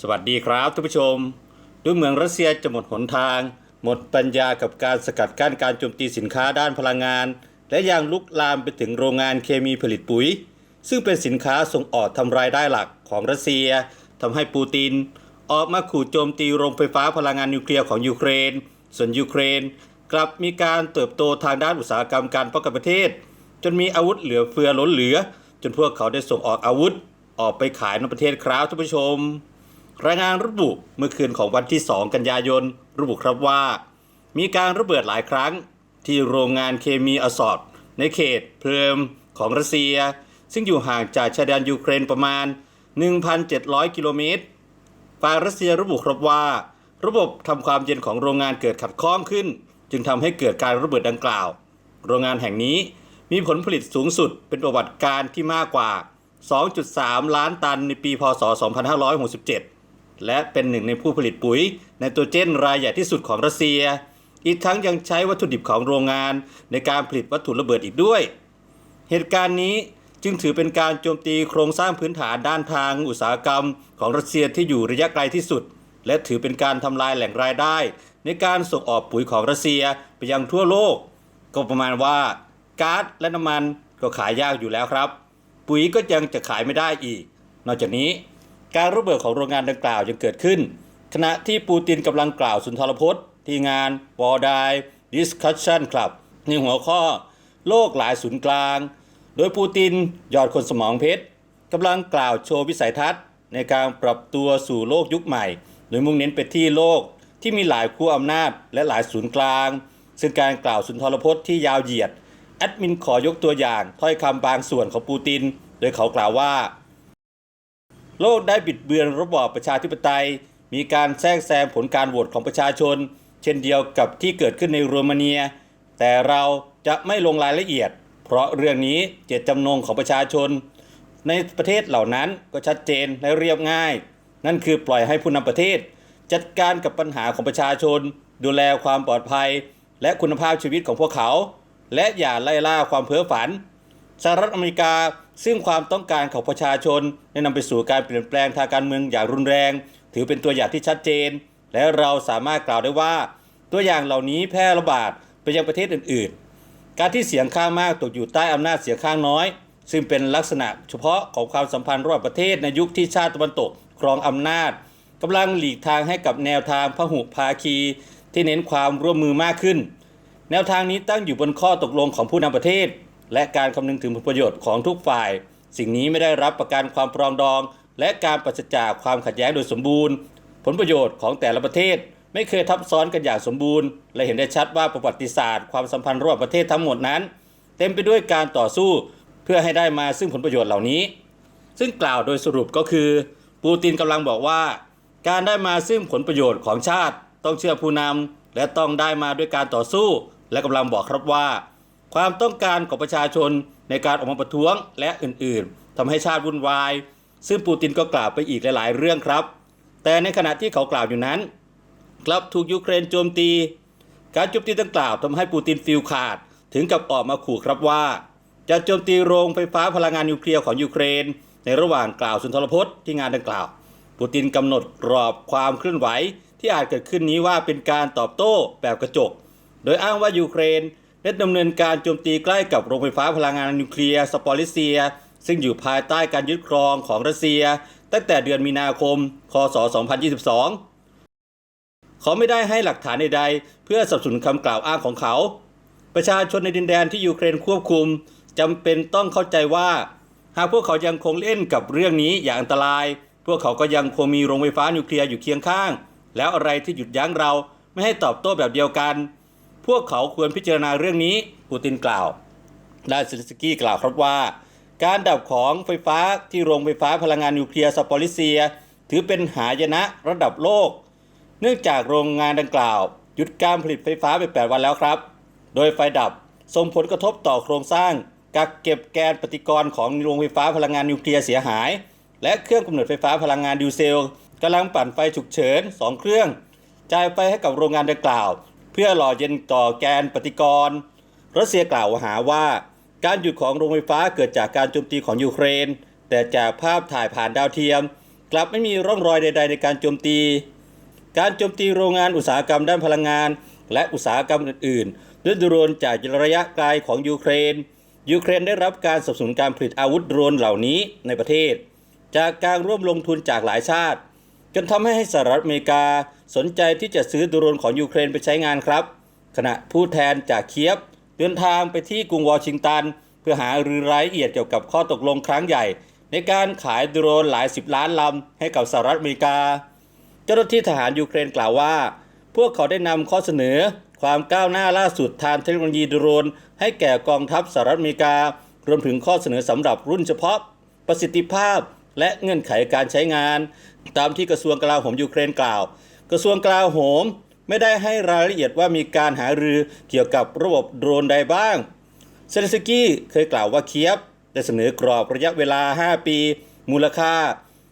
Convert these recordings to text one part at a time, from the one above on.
สวัสดีครับท่านผู้ชม ดูเหมืองรัสเซียจะหมดหนทาง หมดปัญญากับการสกัดกั้นการโจมตีสินค้าด้านพลังงาน และยังลุกลามไปถึงโรงงานเคมีผลิตปุ๋ย ซึ่งเป็นสินค้าส่งออกทำรายได้หลักของรัสเซียทำให้ปูติน ออกมาขู่โจมตีโรงไฟฟ้าพลังงานนิวเคลียร์ของยูเครน ส่วนยูเครน กลับมีการเติบโตทางด้านอุตสาหกรรมการป้องกันประเทศ จนมีอาวุธเหลือเฟือล้นเหลือ จนพวกเขาได้ส่งออกอาวุธ ออกไปขายในประเทศครับท่านผู้ชม รายงานระบุเมื่อคืนของวันที่ 2 กันยายน ระบุครับว่า มีการระเบิดหลายครั้ง ที่โรงงานเคมีอสอดในเขตเพลิมของรัสเซีย ซึ่งอยู่ห่างจากชายแดนยูเครนประมาณ 1,700 กิโลเมตร ฝ่ายรัสเซียระบุครับว่า ระบบทำความเย็นของโรงงานเกิดขัดข้องขึ้น จึงทำให้เกิดการระเบิดดังกล่าว โรงงานแห่งนี้มีผลผลิตสูงสุดเป็นประวัติการที่มากกว่า 2.3 ล้านตันในปี พศ 2567 และเป็นหนึ่งในผู้ผลิตปุ๋ยไนโตรเจนรายใหญ่ที่สุดของรัสเซีย อีกทั้งยังใช้วัตถุดิบของโรงงาน ในการผลิตวัตถุระเบิดอีกด้วย เหตุการณ์นี้จึงถือเป็นการโจมตีโครงสร้างพื้นฐานด้านทางอุตสาหกรรม ของรัสเซียที่อยู่ระยะไกลที่สุด และถือเป็นการทำลายแหล่งรายได้ ในการส่งออกปุ๋ยของรัสเซียไปยังทั่วโลก ก็ประมาณว่าก๊าซและน้ำมันก็ขายยากอยู่แล้วครับ ปุ๋ยก็ยังจะขายไม่ได้อีก นอกจากนี้ การระเบิดของโรงงานดังกล่าวยังเกิดขึ้น ขณะที่ปูตินกำลังกล่าวสุนทรพจน์ ที่งาน w a r d i Discussion Club ในหัวข้อ โลกหลายศูนย์กลาง โดยปูตินยอดคนสมองเพชรกำลังกล่าวโชว์วิสัยทัศน์ ในการปรับตัวสู่โลกยุคใหม่ โดยมุ่งเน้นไปที่โลกที่มีหลายขั้วอำนาจและหลายศูนย์กลาง ซึ่งการกล่าวสุนทรพจน์ที่ยาวเหยียดแอดมินขอยกตัวอย่างถ้อยคำบางส่วนของปูติน โดยเขากล่าวว่า โลกได้บิดเบือนระบอบประชาธิปไตย มีการแทรกแซงผลการโหวตของประชาชน เช่นเดียวกับที่เกิดขึ้นในโรมาเนีย แต่เราจะไม่ลงรายละเอียด เพราะเรื่องนี้เจตจำนงของประชาชน ในประเทศเหล่านั้นก็ชัดเจนและเรียบง่าย นั่นคือปล่อยให้ผู้นำประเทศ จัดการกับปัญหาของประชาชน ดูแลความปลอดภัย และคุณภาพชีวิตของพวกเขา และอย่าไล่ล่าความเพ้อฝันสหรัฐอเมริกา ซึ่งความต้องการของประชาชนได้นำไปสู่การเปลี่ยนแปลงทางการเมืองอย่างรุนแรง ถือเป็นตัวอย่างที่ชัดเจน และเราสามารถกล่าวได้ว่า ตัวอย่างเหล่านี้แพร่ระบาดไปยังประเทศอื่น ๆ การที่เสียงข้างมากตกอยู่ใต้อำนาจเสียงข้างน้อย ซึ่งเป็นลักษณะเฉพาะของความสัมพันธ์ระหว่างประเทศในยุคที่ชาติตะวันตกครองอำนาจกำลังหลีกทางให้กับแนวทางพหุภาคี ที่เน้นความร่วมมือมากขึ้น แนวทางนี้ตั้งอยู่บนข้อตกลงของผู้นำประเทศ และการคำนึงถึงผลประโยชน์ของทุกฝ่าย สิ่งนี้ไม่ได้รับประกันความปรองดอง และการปราศจากความขัดแย้งโดยสมบูรณ์ ผลประโยชน์ของแต่ละประเทศ ไม่เคยทับซ้อนกันอย่างสมบูรณ์ และเห็นได้ชัดว่าประวัติศาสตร์ความสัมพันธ์ระหว่างประเทศทั้งหมดนั้น เต็มไปด้วยการต่อสู้เพื่อให้ได้มาซึ่งผลประโยชน์เหล่านี้ ซึ่งกล่าวโดยสรุปก็คือ ปูตินกำลังบอกว่า การได้มาซึ่งผลประโยชน์ของชาติ ต้องเชื่อผู้นำและต้องได้มาด้วยการต่อสู้ และกำลังบอกครับว่า ความต้องการของประชาชนในการออกมาประท้วงและอื่นๆทำให้ชาติวุ่นวาย ซึ่งปูตินก็กล่าวไปอีกหลาย ๆ เรื่องครับ แต่ในขณะที่เขากล่าวอยู่นั้น กลับถูกยูเครนโจมตี การโจมตีดังกล่าวทำให้ปูตินฟิลขาด ถึงกับออกมาขู่ครับว่า จะโจมตีโรงไฟฟ้าพลังงานนิวเคลียร์ของยูเครน ในระหว่างกล่าวสุนทรพจน์ที่งานดังกล่าว ปูตินกำหนดกรอบความเคลื่อนไหวที่อาจเกิดขึ้นนี้ว่าเป็นการตอบโต้แบบกระจก โดยอ้างว่ายูเครน ได้ดำเนินการโจมตีใกล้กับโรงไฟฟ้าพลังงานนิวเคลียร์สปอริเซีย ซึ่งอยู่ภายใต้การยึดครองของรัสเซีย ตั้งแต่เดือนมีนาคม คศ 2022 เขาไม่ได้ให้หลักฐานใดๆ เพื่อสนับสนุนคำกล่าวอ้างของเขา ประชาชนในดินแดนที่ยูเครนควบคุมจำเป็นต้องเข้าใจว่า หากพวกเขายังคงเล่นกับเรื่องนี้อย่างอันตราย พวกเขาก็ยังคงมีโรงไฟฟ้านิวเคลียร์อยู่เคียงข้าง แล้วอะไรที่หยุดยั้งเราไม่ให้ตอบโต้แบบเดียวกัน พวกเขาควรพิจารณาเรื่องนี้ปูตินกล่าวด้านเซเลนสกี้กล่าวครับว่า การดับของไฟฟ้าที่โรงไฟฟ้าพลังงานนิวเคลียร์ซาปอริเซีย ถือเป็นหายนะระดับโลก เนื่องจากโรงงานดังกล่าว หยุดการผลิตไฟฟ้าไป 8 วันแล้วครับ โดยไฟดับส่งผลกระทบต่อโครงสร้างกักเก็บแกนปฏิกรณ์ของโรงไฟฟ้าพลังงานนิวเคลียร์เสียหาย และเครื่องกำเนิดไฟฟ้าพลังงานดิวเซลกำลังปั่นไฟฉุกเฉิน 2 เครื่อง จ่ายไฟให้กับโรงงานดังกล่าว เพื่อหล่อเย็นต่อแกนปฏิกรณ์รัสเซียกล่าวหาว่าการหยุดของโรงไฟฟ้าเกิดจากการโจมตีของยูเครน แต่จากภาพถ่ายผ่านดาวเทียม กลับไม่มีร่องรอยใด ๆ ในการโจมตี การโจมตีโรงงานอุตสาหกรรมด้านพลังงาน และอุตสาหกรรมอื่นๆด้วยโดรนจากระยะไกลของยูเครน ยูเครนได้รับการสนับสนุนการผลิตอาวุธโดรนเหล่านี้ในประเทศ จากการร่วมลงทุนจากหลายชาติ จนทำให้สหรัฐอเมริกา สนใจที่จะซื้อโดรนของยูเครนไปใช้งานครับ ขณะผู้แทนจากเคียฟเดินทางไปที่กรุงวอชิงตัน เพื่อหารือรายละเอียดเกี่ยวกับข้อตกลงครั้งใหญ่ ในการขายโดรนหลายสิบล้านลำให้กับสหรัฐอเมริกา เจ้าหน้าที่ทหารยูเครนกล่าวว่า พวกเขาได้นำข้อเสนอความก้าวหน้าล่าสุดทางเทคโนโลยีโดรน ให้แก่กองทัพสหรัฐอเมริกา รวมถึงข้อเสนอสำหรับรุ่นเฉพาะ ประสิทธิภาพ และเงื่อนไขการใช้งาน ตามที่กระทรวงกลาโหมยูเครนกล่าว กระทรวงกลาโหมไม่ได้ให้รายละเอียดว่ามีการหารือเกี่ยวกับระบบโดรนใดบ้าง เซเลสกี้เคยกล่าวว่าเคียฟได้เสนอกรอบระยะเวลา 5 ปี มูลค่า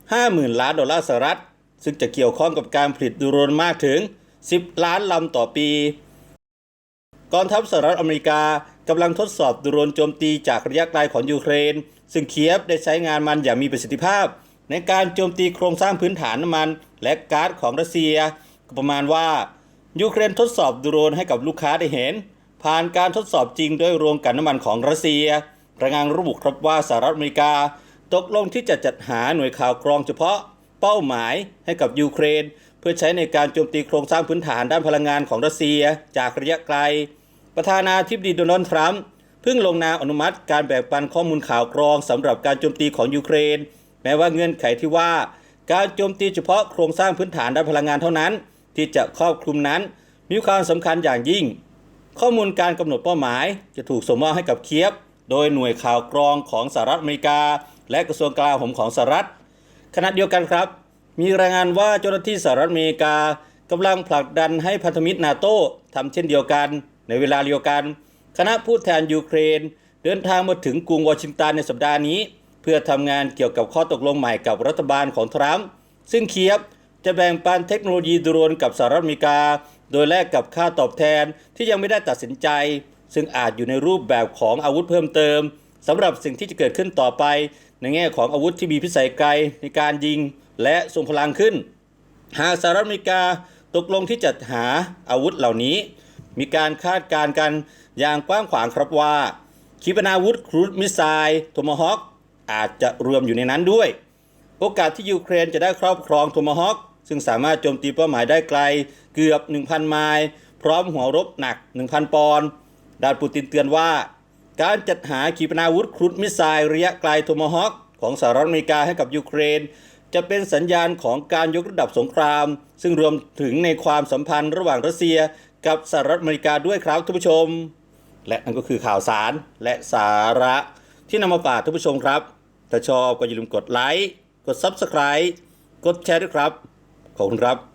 50,000 ล้านดอลลาร์สหรัฐ ซึ่งจะเกี่ยวข้องกับการผลิตโดรนมากถึง 10 ล้านลำต่อปี กองทัพสหรัฐอเมริกากำลังทดสอบโดรนโจมตีจากระยะไกลของยูเครน ซึ่งเคียฟได้ใช้งานมันอย่างมีประสิทธิภาพ ในการโจมตีโครงสร้างพื้นฐานน้ำมัน และก๊าซของรัสเซีย ก็ประมาณว่า ยูเครนทดสอบโดรนให้กับลูกค้าได้เห็น ผ่านการทดสอบจริงด้วยโรงกลั่นน้ำมันของรัสเซียรายงานระบุครับว่าสหรัฐอเมริกา ตกลงที่จะจัดหาหน่วยข่าวกรองเฉพาะเป้าหมายให้กับยูเครน เพื่อใช้ในการโจมตีโครงสร้างพื้นฐานด้านพลังงานของรัสเซียจากระยะไกล ประธานาธิบดีโดนัลด์ทรัมป์เพิ่งลงนามอนุมัติการแบ่งปันข้อมูลข่าวกรองสำหรับการโจมตีของยูเครน แม้ว่าเงื่อนไขที่ว่า การโจมตีเฉพาะโครงสร้างพื้นฐานด้านพลังงานเท่านั้น ที่จะครอบคลุมนั้น มีความสำคัญอย่างยิ่ง ข้อมูลการกำหนดเป้าหมาย จะถูกส่งมอบให้กับเคียฟโดยหน่วยข่าวกรองของสหรัฐอเมริกา และกระทรวงกลาโหมของสหรัฐขณะเดียวกันครับ มีรายงานว่าเจ้าหน้าที่สหรัฐอเมริกากำลังผลักดันให้พันธมิตรนาโต้ทำเช่นเดียวกัน ในเวลาเดียวกัน คณะผู้แทนยูเครน เดินทางมาถึงกรุงวอชิงตันในสัปดาห์นี้ เพื่อทำงานเกี่ยวกับข้อตกลงใหม่กับรัฐบาลของทรัมป์ซึ่งเคียฟจะแบ่งปันเทคโนโลยีโดรนกับสหรัฐอเมริกา โดยแลกกับค่าตอบแทนที่ยังไม่ได้ตัดสินใจ ซึ่งอาจอยู่ในรูปแบบของอาวุธเพิ่มเติมสำหรับสิ่งที่จะเกิดขึ้นต่อไป ในแง่ของอาวุธที่มีพิสัยไกลในการยิง และทรงพลังขึ้น หากสหรัฐอเมริกาตกลงที่จะหาอาวุธเหล่านี้ มีการคาดการณ์กันอย่างกว้างขวางครับว่าขีปนาวุธครูซมิสไซล์โทมฮอค อาจจะรวมอยู่ในนั้นด้วย โอกาสที่ยูเครนจะได้ครอบครองโทมฮอคซึ่งสามารถโจมตีเป้าหมายได้ไกลเกือบ 1,000 ไมล์พร้อมหัวรบหนัก 1,000 ปอนด์ดานปูตินเตือนว่า การจัดหาขีปนาวุธครูซมิสไซล์ระยะไกลโทมฮอคของสหรัฐอเมริกาให้กับยูเครน จะเป็นสัญญาณของการยกระดับสงคราม ซึ่งรวมถึงในความสัมพันธ์ระหว่างรัสเซียกับสหรัฐอเมริกาด้วยครับท่านผู้ชม และนั่นก็คือข่าวสารและสาระที่นำมาฝากท่านผู้ชมครับ ถ้าชอบก็อย่าลืมกดไลค์ กด Subscribe กดแชร์ด้วยครับ ขอบคุณครับ